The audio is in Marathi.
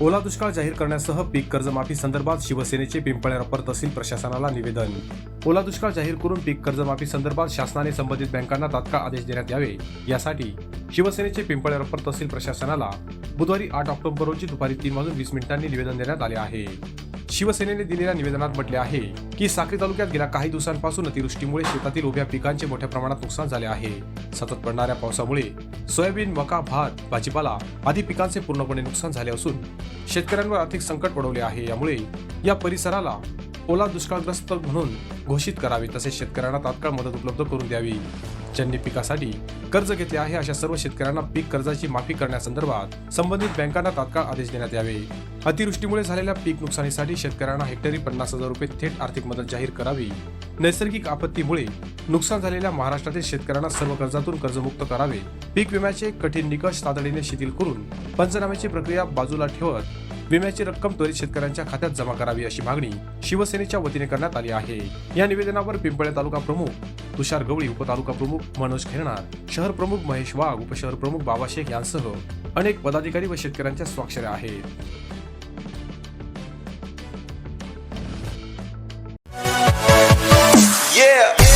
ओला दुष्काळ जाहीर करण्यासह पीक कर्जमाफी संदर्भात शिवसेनेचे पिंपळे रप्पर तहसील प्रशासनाला निवेदन. ओला दुष्काळ जाहीर करून पीक कर्जमाफी संदर्भात शासनाने संबंधित बँकांना तात्काळ आदेश देण्यात यावे. यासाठी शिवसेनेचे पिंपळे तहसील प्रशासनाला बुधवारी आठ ऑक्टोबर रोजी दुपारी तीन वाजून वीस मिनिटांनी निवेदन देण्यात आले आहे. शिवसेनेने दिलेल्या निवेदनात म्हटले आहे की साक्री तालुक्यात गेल्या काही दिवसांपासून अतिवृष्टीमुळे शेतातील उभ्या पिकांचे मोठ्या प्रमाणात नुकसान झाले आहे. सतत पडणाऱ्या पावसामुळे सोयाबीन मका भात भाजीपाला आदी पिकांचे पूर्णपणे नुकसान झाले असून शेतकऱ्यांवर आर्थिक संकट पडवले आहे. यामुळे या परिसराला ओला दुष्काळग्रस्त म्हणून घोषित करावे तसेच शेतकऱ्यांना तात्काळ मदत उपलब्ध करून द्यावी. ज्यांनी पिकासाठी कर्ज घेतले आहे अशा सर्व शेतकऱ्यांना पीक कर्जाची माफी करण्यासंदर्भात संबंधित बँकांना तात्काळ आदेश देण्यात यावे. अतिवृष्टीमुळे झालेल्या पीक नुकसानीसाठी शेतकऱ्यांना हेक्टरी पन्नास हजार रुपये थेट आर्थिक मदत जाहीर करावी. नैसर्गिक आपत्तीमुळे नुकसान झालेल्या महाराष्ट्रातील शेतकऱ्यांना सर्व कर्जातून कर्जमुक्त करावे. पीक विम्याचे कठीण निकष तातडीने शिथिल करून पंचनाम्याची प्रक्रिया बाजूला ठेवत विम्याची रक्कम त्वरित शेतकऱ्यांच्या खात्यात जमा करावी अशी मागणी शिवसेनेच्या वतीने करण्यात आली आहे या निवेदनावर पिंपळे तालुका प्रमुख तुषार गवळी उपतालुका प्रमुख मनोज खेरणार शहर प्रमुख महेश वाघ उपशहर प्रमुख बाबा शेख यांसह अनेक पदाधिकारी व शेतकऱ्यांच्या स्वाक्षऱ्या आहेत Yeah.